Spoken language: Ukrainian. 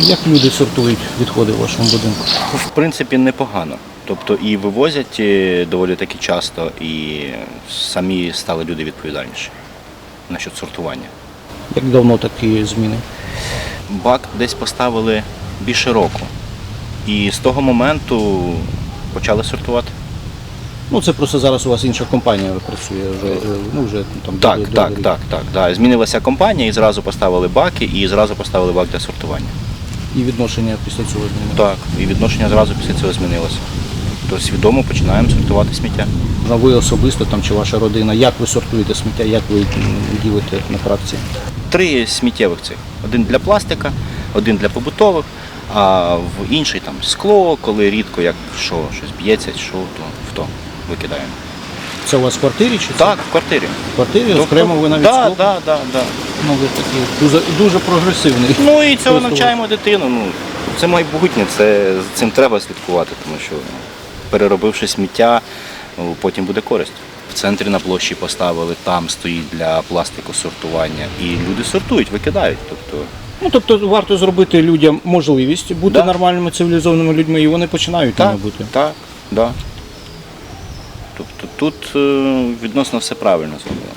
Як люди сортують відходи в вашому будинку? В принципі, непогано. Тобто і вивозять е, доволі таки часто, і самі стали люди відповідальніші насчет сортування. Як давно такі зміни? Бак десь поставили більше року. І з того моменту почали сортувати. Ну це просто зараз у вас інша компанія працює вже, е, ну вже там Так, довгий- так, рік. так, так. Да. Змінилася компанія і зразу поставили баки, і зразу поставили бак для сортування. І відношення після цього змінилося. Так, і відношення зразу після цього змінилося. Тобто свідомо починаємо сортувати сміття. А ви особисто там чи ваша родина, як ви сортуєте сміття, як ви ділите на фракції? Три сміттєвих цих. Один для пластика, один для побутових, а в інший там скло, коли рідко як що, щось б'ється, що, то в то викидаємо. Це у вас в квартирі чи це? Так, в квартирі. В квартирі Тобто- окремо ви навіть да, скло? да, да, да. Ну ви такі дуже, дуже прогресивний. Ну і цього навчаємо дитину. Ну, це майбутнє, це, з цим треба слідкувати, тому що переробивши сміття, ну, потім буде користь. В центрі на площі поставили, там стоїть для пластику сортування. І люди сортують, викидають. Тобто, Ну тобто варто зробити людям можливість бути Да. нормальними цивілізованими людьми, і вони починають так, ними бути. так, да. Тобто тут е, відносно все правильно зроблено.